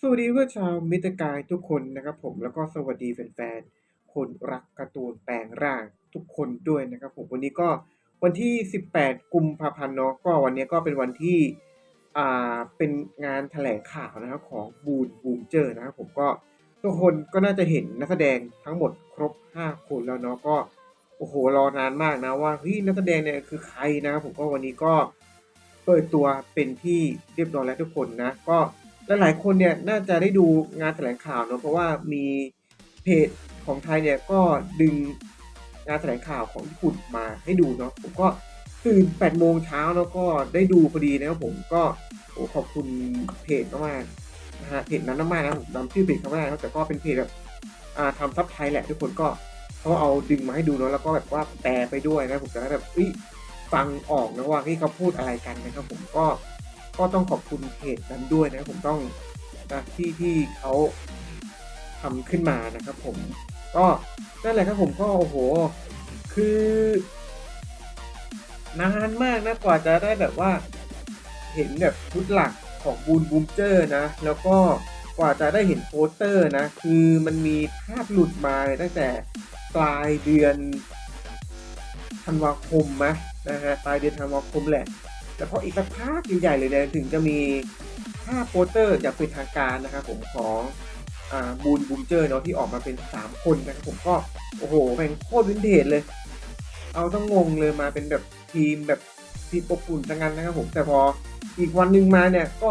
สวัสดีเพื่อนชาวมิตรกายทุกคนนะครับผมแล้วก็สวัสดีแฟนๆคนรักการ์ตูนแปลงร่างทุกคนด้วยนะครับผมวันนี้ก็วันที่ 18 กุมภาพันธ์เนาะก็วันนี้ก็เป็นวันที่อ่าเป็นงานแถลงข่าวนะครับของบูนบูมเจอร์นะครับผมก็ทุกคนก็น่าจะเห็นนักแสดงทั้งหมดครบ 5 คนแล้วเนาะก็โอ้โหรอนานมากนะว่าเฮ้ยนักแสดงเนี่ยคือใครนะครับผมก็วันนี้ก็เปิดตัวเป็นที่เรียบร้อยแล้วทุกคนนะก็ หลายคนเนี่ยน่าจะได้ดูงานแถลงข่าวเนอะเพราะว่ามีเพจของไทยเนี่ยก็ดึงงานแถลงข่าวของญี่ปุ่นมาให้ดูเนาะผมก็ตื่น8โมงเช้าแล้วก็ได้ดูพอดีนะครับผมก็โอ้ขอบคุณเพจมากๆนะฮะเพจนั้นมากๆนะผมจำชื่อเพจเขาไม่ได้แต่ก็เป็นเพจแบบอ่าทำซับไทยแหละทุกคนก็เขาเอาดึงมาให้ดูเนาะแล้วก็แบบว่าแปลไปด้วยนะผมจะได้แบบเอ้ยฟังออกนะว่าที่เขาพูดอะไรกันนะครับผมก็ ก็ต้องขอบคุณเพจนั้นด้วยนะผมต้องนะที่ที่เขาทำขึ้นมานะครับผมก็นั่นแหละครับผมก็โอ้โห คือนานมากนะกว่าจะได้แบบว่า เห็นแบบชุดหลักของบูนบูมเจอร์นะ แล้วก็กว่าจะได้เห็นโปสเตอร์นะ คือมันมีภาพหลุดมาตั้งแต่ปลายเดือนธันวาคมมะนะฮะปลายเดือนธันวาคมแหละ แต่พออีกสักพักใหญ่ๆเลยเนี่ยถึงจะมีภาพโปสเตอร์จากเป็นทางการนะครับผมของอบูนบูมเจอร์เนาะที่ออกมาเป็น 3 คนนะครับผมก็โอ้โหแม่งโคตรวินเทจเลย เอาต้องงงเลยมาเป็นแบบทีมแบบทีมอบอุ่นจังกันนะครับผมแต่พออีกวันหนึ่งมาเนี่ยก็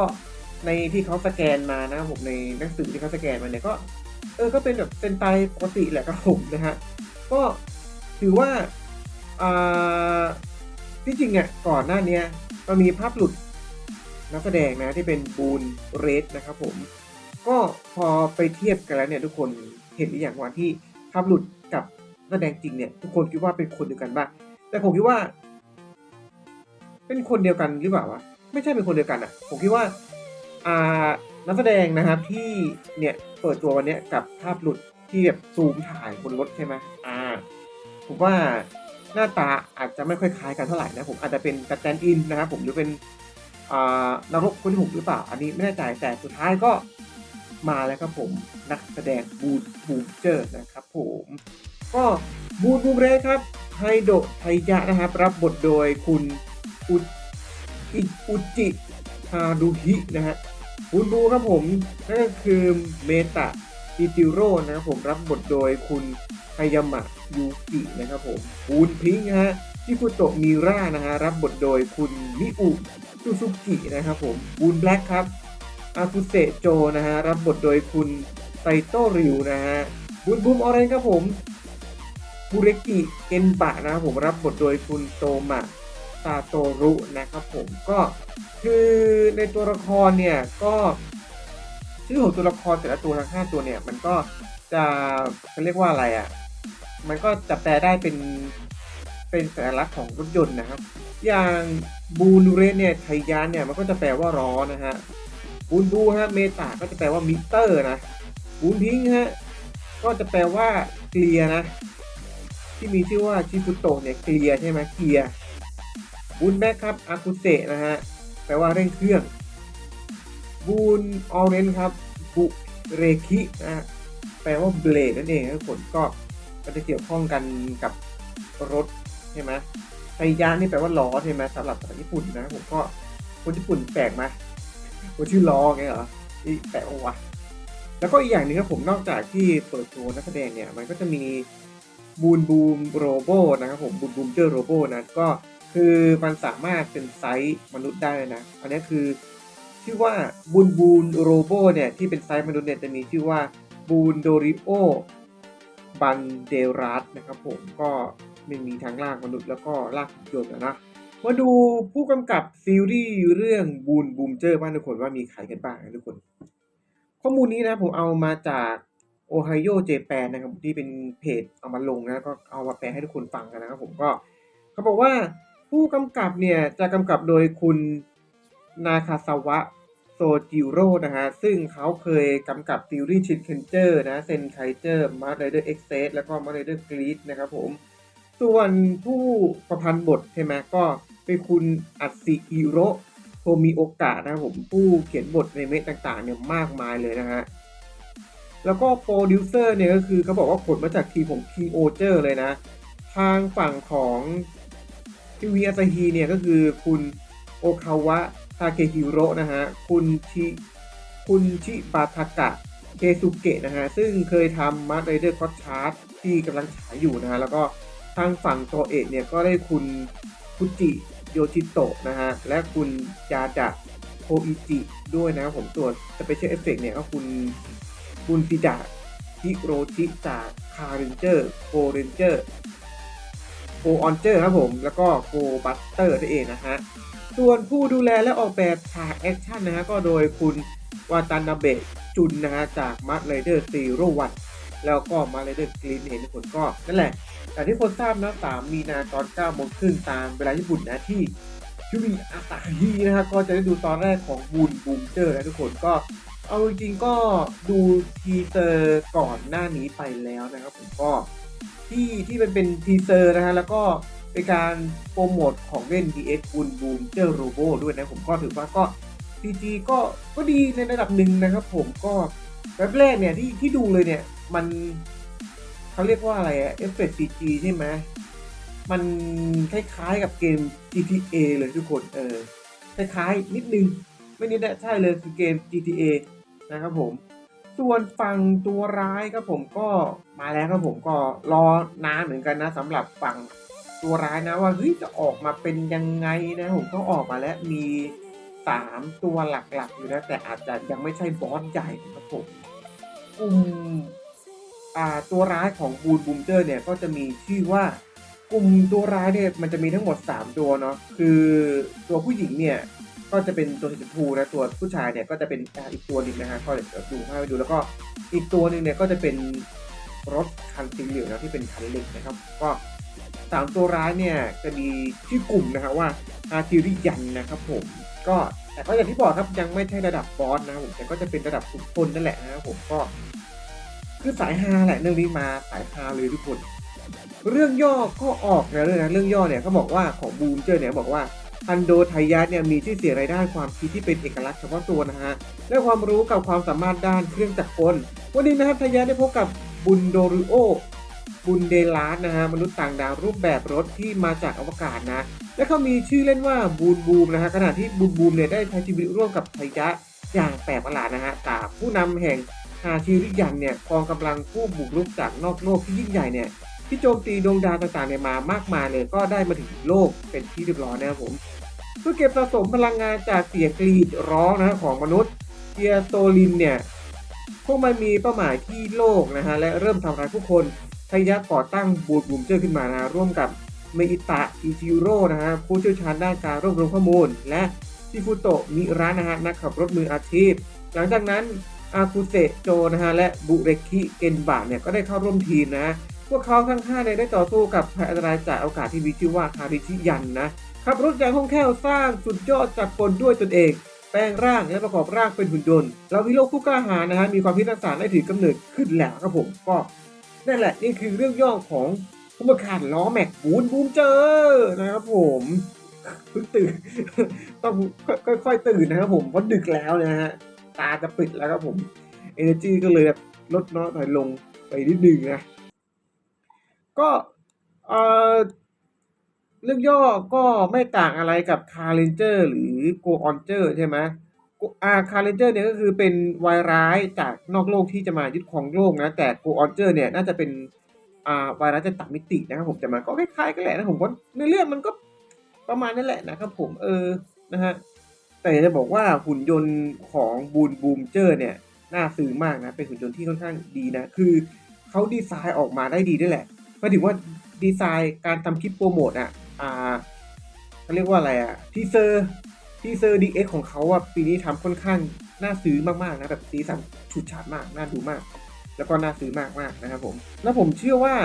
ในที่เขาสแกนมานะครับผมในหนังสือที่เขาสแกนมาเนี่ยก็ เออก็เป็นแบบเป็นไตปกติแหละครับผมนะฮะก็ถือว่าอ่าที่จริงอะก่อนหน้านี้ ยมันมีภาพหลุดนักแสดงนะที่เป็นบูนเรสนะครับผม ก็พอไปเทียบกันแล้วเนี่ยทุกคนเห็นหรือยังว่าที่ภาพหลุดกับนักแสดงจริงเนี่ยทุกคนคิดว่าเป็นคนเดียวกันบ้างแต่ผมคิดว่า เป็นคนเดียวกันหรือเปล่าวะไม่ใช่เป็นคนเดียวกันอะ ผมคิดว่าอ่านักแสดงนะครับที่เนี่ยเปิดตัววันนี้กับภาพหลุดที่แบบซูมถ่ายบนรถใช่ไหมอ่าผมว่า หน้าตาอาจจะไม่ค่อยคล้ายกันเท่าไหร่นะผมอาจจะเป็นกัปตันอินนะครับผมหรือเป็นอ่านรกคนที่หกหรือเปล่า อันนี้ไม่แน่ใจแต่สุดท้ายก็มาแล้วครับผมนักแสดงบูบูเจอร์นะครับผมก็บูบูเรครับไฮโดไทยะนะครับ รับบทโดยคุณอุอิอุจิฮารุฮินะฮะบูนบูครับผมนั่นก็คือเมตะ อิติโร่นะครับผมรับบทโดยคุณไฮยามะยูกินะครับผมบูนพิงฮะชิคุโตะมิร่านะฮะรับบทโดยคุณมิอุซูซุกินะครับผมบูนแบล็กครับอาคุเซโจนะฮะรับบทโดยคุณไตโตริวนะฮะบูนบูมออเรนครับผมบูเรกิเกนบะนะครับผมรับบทโดยคุณโตมะซาโตรุนะครับผมก็คือในตัวละครเนี่ยก็ ชื่อของตัวละครแต่ละตัวทั้งห้าตัวเนี่ย มันก็จะเขาเรียกว่าอะไรอะ มันก็จะแปลได้เป็นเป็นสัญลักษณ์ของรถยนต์นะครับ อย่างบูนูเรเนี่ยไทยานเนี่ยมันก็จะแปลว่าล้อนะฮะบูนบูฮะเมตาก็จะแปลว่ามิเตอร์นะบูนพิงฮะก็จะแปลว่าเกลียนะ ที่มีชื่อว่าชิฟุโตเนี่ยเกลียใช่ไหมเกลียบูนแบ็กครับอากุเซนะฮะแปลว่าเร่งเครื่อง บูนออเรนครับบุเรคินะแปลว่าเบลดนั่นเองครับผลก็ก็จะเกี่ยวข้องกันกับรถใช่ไหมไทยานี่แปลว่าล้อใช่ไหมสำหรับภาษาญี่ปุ่นนะผมก็คนญี่ปุ่นแปลกไหมคนชื่อล้อไงเหรอนี่แปลกวะแล้วก็อีกอย่างหนึงครับผมนอกจากที่เปิดตัวนักแสดงเนี่ย มันก็จะมีบูนบูมโรโบนะครับผมบูนบูมเจอร์โรโบนะก็คือมันสามารถเป็นไซส์มนุษย์ได้นะ อันนี้คือ ชื่อว่าบูนบูนโรโบเนี่ยที่เป็นไซส์มนุษย์เนี่ยจะมีชื่อว่าบูนโดริโอบันเดรัสนะครับผมก็ไม่มีทั้งล่างมนุษย์แล้วก็ล่างหุ่นยนต์อะนะมาดูผู้กำกับซีรีส์เรื่องบูนบูมเจอร์บ้างทุกคนว่ามีใครกันบ้างทุกคน ข้อมูลนี้นะผมเอามาจากโอไฮโอเจแปนนะครับที่เป็นเพจเอามาลงนะก็เอามาแปลให้ทุกคนฟังกันนะครับผมก็ เขาบอกว่าผู้กำกับเนี่ยจะกำกับโดยคุณ นาคาซาวะโซจิโร่นะฮะ ซึ่งเขาเคยกำกับซีรีส์ชินเคนเจอร์นะเซนไคเจอร์มาร์ไรเดอร์เอ็กเซสแล้วก็มาร์ไรเดอร์กรีดนะครับผม ส่วนผู้ประพันธ์บทใช่ไหมก็เป็นคุณอัตสิฮิโรโทมิโอกะนะครับผมผู้เขียนบทในเมะต่างๆเนี่ยมากมายเลยนะฮะ แล้วก็โปรดิวเซอร์เนี่ยก็คือเขาบอกว่าขนมาจากทีมของ King o j e r เลยนะ ทางฝั่งของทีวีอาซาฮีเนี่ยก็คือคุณโอคาวะ ทาเคฮิโร่นะฮะคุณชิคุณชิบาทากะเคซุเกะนะฮะซึ่งเคยทำมาร์ r เดอร์คอ c ชาร์ t ที่กำลังฉายอยู่นะฮะแล้วก็ทางฝั่งโตเอกเนี่ยก็ได้คุณคุจิโยชิโตะนะฮะและคุณยาดะโคอิจิด้วยนะครับผมส่วนสเปเชียลเอฟเฟกเนี่ยก็คุณคุณติดะฮิโรชิจากคาร์เรนเจอร์โกเรนเจอร์โกออนเจอร์ครับผม แล้วก็โกบัตเตอร์นั่นเองนะฮะ ส่วนผู้ดูแลและออกแบบฉากแอคชั่นนะฮะก็โดยคุณวาตานาเบะจุนนะฮะจากมาร์ r เดอร์ซีโรวันแล้วก็มาร์ r เดอร์กรีนเห็นทุกคนก็นั่นแหละแต่ที่คนทราบนะ3มีนาตอน9โมงครึ่งตามเวลาญี่ปุ่นนะที่ยูมีอาซาฮินะฮะก็จะได้ดูตอนแรกของบูนบูมเจอร์นะทุกคนก็เอาจริงๆก็ดูทีเซอร์ก่อนหน้านี้ไปแล้วนะครับผมก็ที่ที่มันเป็นทีเซอร์นะฮะแล้วก็ เป็นการโปรโมทของเล่น DS บูนบูมเจอร์โรโบด้วยนะผมก็ถือว่าก็ CG ก็ก็ดีในระดับหนึ่งนะครับผมก็แบบแรกเนี่ยที่ที่ดูเลยเนี่ยมันเขาเรียกว่าอะไรอะเอฟเฟกต์ CG ใช่ไหมมันคล้ายๆกับเกม GTA เลยทุกคนเออคล้ายๆนิดนึง ไม่นิดนะใช่เลยคือเกม GTA นะครับผม ส่วนฝั่งตัวร้ายครับผมก็มาแล้วครับผมก็รอนานเหมือนกันนะสำหรับฝั่ง ตัวร้ายนะว่าเฮ้ยจะออกมาเป็นยังไงนะผมก็ออกมาแล้วมีสามตัวหลักๆอยู่นะแต่อาจจะยังไม่ใช่บอสใหญ่นะครับผมกลุ่มอ่าตัวร้ายของบูนบูมเจอร์เนี่ยก็จะมีชื่อว่ากลุ่มตัวร้ายเนี่ยมันจะมีทั้งหมด 3 ตัวเนาะคือตัวผู้หญิงเนี่ยก็จะเป็นตัวสีชมพูนะตัวผู้ชายเนี่ยก็จะเป็นอีกตัวหนึ่งนะฮะก็เดี๋ยวดูภาพไปดูแล้วก็อีกตัวหนึ่งเนี่ยก็จะเป็นรถคันสีเหลืองนะที่เป็นคันเล็กนะครับ ก็ สามตัวร้ายเนี่ยจะมีชื่อกลุ่มนะครับว่าอาร์ติริยันนะครับผมก็แต่ก็อย่างที่บอกครับยังไม่ใช่ระดับบอสนะครับผมแต่ก็จะเป็นระดับทุกคนนั่นแหละนะครับผมก็คือสายฮาแหละเรื่องนี้มาสายฮาเลยทุกคน เรื่องย่อก็ออกแล้วนะเรื่องย่อเนี่ยเขาบอกว่าของบูมเจอร์เนี่ยบอกว่าฮันโดไทยะเนี่ยมีชื่อเสียงในด้านความคิดที่เป็นเอกลักษณ์เฉพาะตัวนะฮะและความรู้กับความสามารถด้านเครื่องจักรกลวันนี้นะครับไทยะได้พบกับบุนโดรุโอ บุนเดลาสนะฮะมนุษย์ต่างดาวรูปแบบรถที่มาจากอวกาศนะ และเขามีชื่อเล่นว่าบูนบูมนะฮะขณะที่บูนบูมเนี่ยได้ใช้ชีวิตร่วมกับไทยะอย่างแปลกประหลาดนะฮะแต่ผู้นำแห่งฮาชิริยันเนี่ยกองกำลังผู้บุกรุกจากนอกโลกที่ยิ่งใหญ่เนี่ยที่โจมตีดวงดาวต่างๆเนี่ยมามากมายเลยก็ได้มาถึงโลกเป็นที่เรียบร้อยนะครับผมเพื่อเก็บสะสมพลังงานจากเสียงกรีดร้องนะของมนุษย์เทียโตลินเนี่ยพวกมันมีเป้าหมายที่โลกนะฮะและเริ่มทำร้ายผู้คน ทายะก่อตั้งบูดบูมเจอร์ขึ้นมานะฮะร่วมกับเมอิตะอิจิโร่นะฮะผู้เชี่ยวชาญด้านการรวบรวมข้อมูล และชิฟุโตะมิระนะฮะนักขับรถมืออาชีพ หลังจากนั้นอาคุเซโจนะฮะและบุเรคิเกนบะเนี่ยก็ได้เข้าร่วมทีมนะพวกเขาทั้ง5เนี่ยได้ต่อสู้กับภัยอันตรายจากอากาศที่มีชื่อว่าคาริชิยันนะขับรถอย่างคล่องแคล่วสร้างสุดยอดจากกลด้วยตนเอง แปลงร่างและประกอบร่างเป็นหุ่นยนต์เราวิโรจน์ผู้กล้าหาญนะฮะมีความคิดสร้างสรรค์ได้ถือกำเนิดขึ้นแล้วครับผมก็ นั่นแหละนี่คือเรื่องย่อของผู้ประกาศล้อแม็กบูนบูมเจอนะครับผมเพิ่งตื่นต้องค่อยๆตื่นนะครับผมเพราะดึกแล้วนะฮะตาจะปิดแล้วครับผม Energy ก็เลยลดน้อยถอยลงไปนิดนึงนะก็เอ่อเรื่องย่อก็ไม่ต่างอะไรกับ Car Ranger หรือ Go Onger ใช่ไหม อ่า Car Ranger เนี่ยก็คือเป็นวายร้ายจากนอกโลกที่จะมายึดครองโลกนะ แต่ Go Onger เนี่ยน่าจะเป็นอ่าวายร้ายจากต่างมิตินะครับผมจะมาก็คล้ายๆกันแหละนะผมว่าในเรื่องมันก็ประมาณนั่นแหละนะครับผมเออนะฮะแต่จะบอกว่าหุ่นยนต์ของบูนบูมเจอร์เนี่ยน่าซื้อมากนะเป็นหุ่นยนต์ที่ค่อนข้างดีนะคือเขาดีไซน์ออกมาได้ดีด้วยแหละหมายถึงว่าดีไซน์การทำคลิปโปรโมทอะอ่าเขาเรียกว่าอะไรอะทีเซอร์ ทีเซอร์ดีเอ็กของเขาอะปีนี้ทำค่อนข้างน่าซื้อมากๆนะแบบสีสันฉูดฉาดมากน่าดูมาก แล้วก็น่าซื้อมากๆนะครับผมแล้วผมเชื่อว่า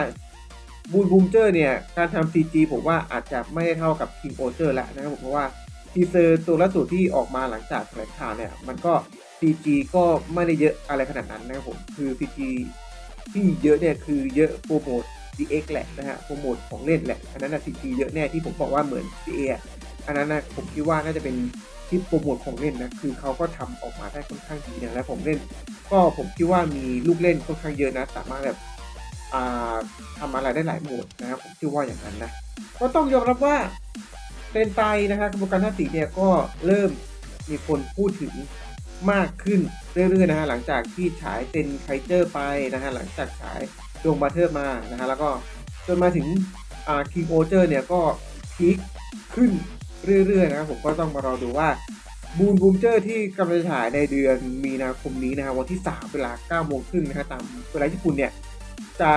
บูนบูมเจอร์เนี่ยการทำ CG ผมว่าอาจจะไม่ได้เท่ากับ King o j e r แล้วนะครับผมเพราะว่าทีเซอร์ตัวล่าสุดที่ออกมาหลังจากแถลงข่าวเนี่ยมันก็ CG ก็ไม่ได้เยอะอะไรขนาดนั้นนะครับผมคือ CG ที่เยอะเนี่ยคือเยอะโปรโมท DX แหละนะฮะโปรโมทของเล่นแหละอันนั้นนะ CG เยอะแน่ที่ผมบอกว่าเหมือน CA อันนั้นนะผมคิดว่าน่าจะเป็นคลิปโปรโมทของเล่นนะคือเขาก็ทำออกมาได้ค่อนข้างดีนะและผมเล่น ก็ผมคิดว่ามีลูกเล่นค่อนข้างเยอะนะ สามารถแบบอ่าทำอะไรได้หลายโหมดนะครับผมคิดว่าอย่างนั้นนะก็ต้องยอมรับว่าเป็นไตนะครับกระบวนการท่าสีเนี่ยก็เริ่มมีคนพูดถึงมากขึ้นเรื่อยๆนะฮะหลังจากที่ฉายเซนไคเจอร์ไปนะฮะหลังจากฉายดวงบัตเทอร์มานะฮะแล้วก็จนมาถึงอ่าคิงโอเจอร์เนี่ยก็พีคขึ้น เรื่อยๆนะครับผมก็ต้องมารอดูว่าบูนบูมเจอร์ที่กำลังจะฉายในเดือนมีนาคมนี้นะครับวันที่ 3 เวลา9โมงครึ่งนะฮะตามเวลาญี่ปุ่นเนี่ย จะ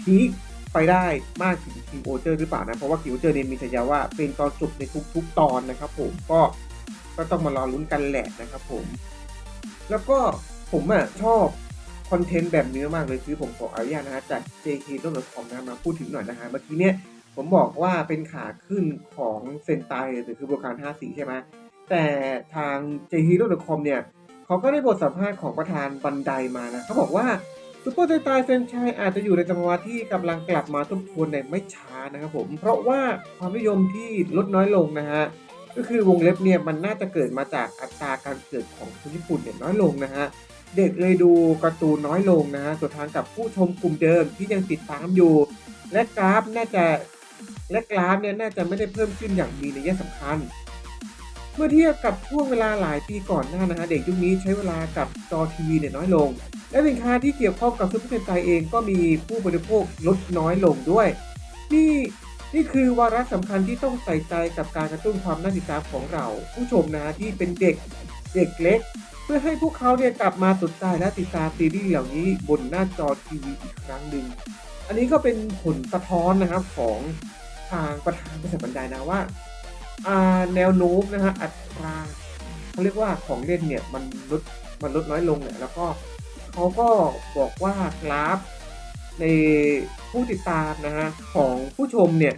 พีคไปได้มากถึงคิงโอเจอร์หรือเปล่านะ เพราะว่าคิงโอเจอร์เนี่ยมีฉายาว่าเป็นตอนจบในทุกๆ ตอนนะครับผมก็ก็ต้องมารอลุ้นกันแหละนะครับผม แล้วก็ผมอะชอบคอนเทนต์แบบเนื้อมากเลยคือผมขออนุญาตนะฮะจาก JK.com นะมาพูดถึงหน่อยนะฮะเมื่อกี้เนี่ย ผมบอกว่าเป็นขาขึ้นของเซนไตหรือคือบริการ5สีใช่ไหมแต่ทาง j h e r o c o m เนี่ยเขาก็ได้บทสัมภาษณ์ของประธานบันไดมานะเขาบอกว่าซูเปอร์ไทไตเซนชัยอาจจะอยู่ในจังหวะที่กำลังกลับมาทบทวนในไม่ช้านะครับผม เพราะว่าความนิยมที่ลดน้อยลงนะฮะก็คือวงเล็บเนี่ยมันน่าจะเกิดมาจากอัตราการเกิดของคนญี่ปุ่นเนี่ยน้อยลงนะฮะเด็กเลยดูการ์ตูนน้อยลงนะฮะส่วนทางกับผู้ชมกลุ่มเดิมที่ยังติดตามอยู่ และกราฟน่าจะ และกราฟเนี่ยน่าจะไม่ได้เพิ่มขึ้นอย่างมีนัยสำคัญ เมื่อเทียบกับช่วงเวลาหลายปีก่อนหน้านะฮะเด็กยุคนี้ใช้เวลากับจอทีวีเนี่ยน้อยลง และสินค้าที่เกี่ยวข้องกับซุปเปอร์เซนไตเองก็มีผู้บริโภคลดน้อยลงด้วย นี่นี่คือวาระสำคัญที่ต้องใส่ใจกับการกระตุ้นความน่าติดตามของเรา ผู้ชมนะที่เป็นเด็กเด็กเล็ก เพื่อให้พวกเขาเนี่ยกลับมาสนใจและติดตามซีรีส์เหล่านี้บนหน้าจอทีวีอีกครั้งหนึ่ง อันนี้ก็เป็นผลสะท้อนนะครับของทางประธานบริษัทบันไดนะว่าอ่าแนวโน้มนะฮะอัตราเขาเรียกว่าของเล่นเนี่ยมันลดมันลดน้อยลงเนี่ยแล้วก็เขาก็บอกว่ากราฟในผู้ติดตามนะฮะของผู้ชมเนี่ย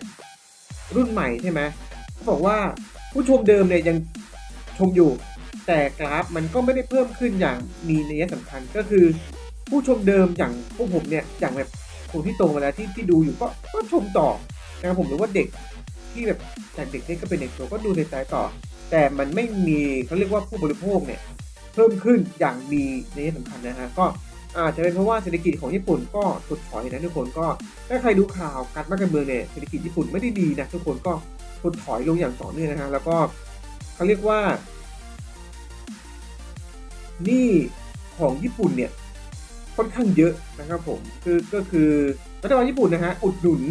รุ่นใหม่ใช่ไหมเขาบอกว่าผู้ชมเดิมเนี่ยยังชมอยู่ แต่กราฟมันก็ไม่ได้เพิ่มขึ้นอย่างมีนัยสำคัญก็คือ ผู้ชมเดิมอย่างพวกผมเนี่ยอย่างแบบ คนที่โตมาแล้วที่ที่ดูอยู่ก็ก็ชมต่อนะครับผมหรือว่าเด็กที่แบบจากเด็กเล็กก็เป็นเด็กโตก็ดูในใจต่อ แต่มันไม่มีเขาเรียกว่าผู้บริโภคเนี่ยเพิ่มขึ้นอย่างมีในยสำคัญนะฮะก็อาจจะเป็นเพราะว่าเศรษฐกิจของญี่ปุ่นก็ถดถอยนะทุกคนก็ถ้าใครดูข่าวการบ้านการเมืองเนี่ยเศรษฐกิจญี่ปุ่นไม่ได้ดีนะทุกคนก็ถดถอยลงอย่างต่อเนื่องนะฮะแล้วก็เขาเรียกว่าหนี่ของญี่ปุ่นเนี่ย ค่อนข้างเยอะนะครับผมคือก็คือรัฐบาลญี่ปุ่นนะฮะอุดหนุน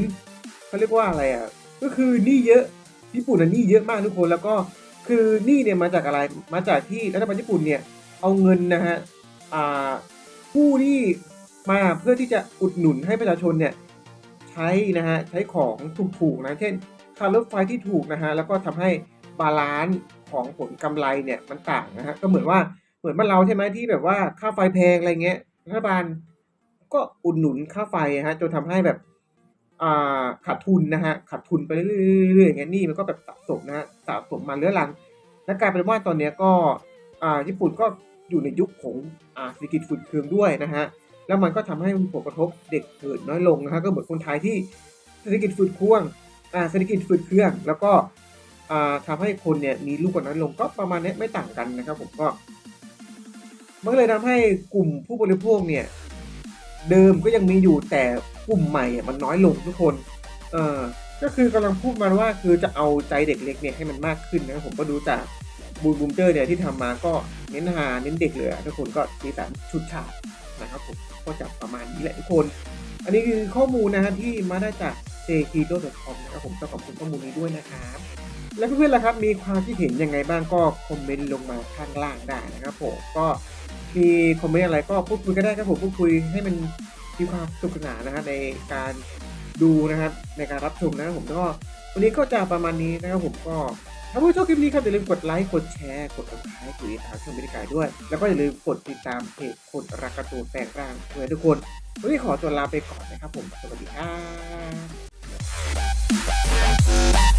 เขาเรียกว่าอะไรอะก็คือหนี้เยอะญี่ปุ่นน่ะหนี้เยอะมากทุกคนแล้วก็คือหนี้เนี่ยมาจากอะไรมาจากที่รัฐบาลญี่ปุ่นเนี่ยเอาเงินนะฮะอ่าผู้ที่มาเพื่อที่จะอุดหนุนให้ประชาชนเนี่ยใช้นะฮะใช้ของถูกๆนะเช่นค่ารถไฟที่ถูกนะฮะแล้วก็ทำให้บาลานซ์ของผลกำไรเนี่ยมันต่างนะฮะก็เหมือนว่าเหมือนบ้านเราใช่ไหมที่แบบว่าค่าไฟแพงอะไรเงี้ย รัฐบาลก็อุดหนุนค่าไฟฮะจนทำให้แบบอ่าขาดทุนนะฮะขาดทุนไปเรื่อยๆอย่างเงี้ยนี่มันก็แบบสะสมนะฮะสะสมมาเรื้อรัง และกลายเป็นว่าตอนนี้ก็อ่าญี่ปุ่นก็อยู่ในยุคของอ่าเศรษฐกิจฝืดเคืองด้วยนะฮะแล้วมันก็ทำให้มีผลกระทบเด็กเกิดน้อยลงนะฮะก็เหมือนคนไทยที่เศรษฐกิจฝืดเคืองอ่าเศรษฐกิจฝืดเคือง แล้วก็อ่าทำให้คนเนี่ยมีลูกกันน้อยลงก็ประมาณนี้ไม่ต่างกันนะครับผมก็ มันก็เลยทำให้กลุ่มผู้บริโภคเนี่ยเดิมก็ยังมีอยู่แต่กลุ่มใหม่มันน้อยลงทุกคน เออก็คือกำลังพูดมาว่าคือจะเอาใจเด็กเล็กเนี่ยให้มันมากขึ้นนะครับผมก็ดูจากบูมบูมเจอร์เนี่ยที่ทำมาก็เน้นหาเน้นเด็กเลยอทุกคนก็สีสันชุดฉาดนะครับผมก็จะประมาณนี้แหละทุกคน อันนี้คือข้อมูลนะฮะที่มาได้จาก j k i d o c o m นะครับผมต้องขอบคุณข้อมูลนี้ด้วยนะครับ แล้วเพื่อนๆล่ะครับมีความคิดเห็นยังไงบ้างก็คอมเมนต์ลงมาข้างล่างได้นะครับผมก็ มีคอมเมนต์อะไรก็พูดคุยก็ได้ครับผมพูดคุยให้มันมีความสนุกสนานนะฮะในการดูนะครับในการรับชมนะครับผมก็วันนี้ก็จะประมาณนี้นะครับผมก็ถ้าผู้ชอบคลิปนี้ครับอย่าลืมกดไลค์กดแชร์กดติดตามกดติดตามช่องบริการด้วย แล้วก็อย่าลืมกดติดตามเพจคนรักการ์ตูนแปลงร่างเพื่อทุกคนวันนี้ขอตัวลาไปก่อนนะครับผมสวัสดีครับ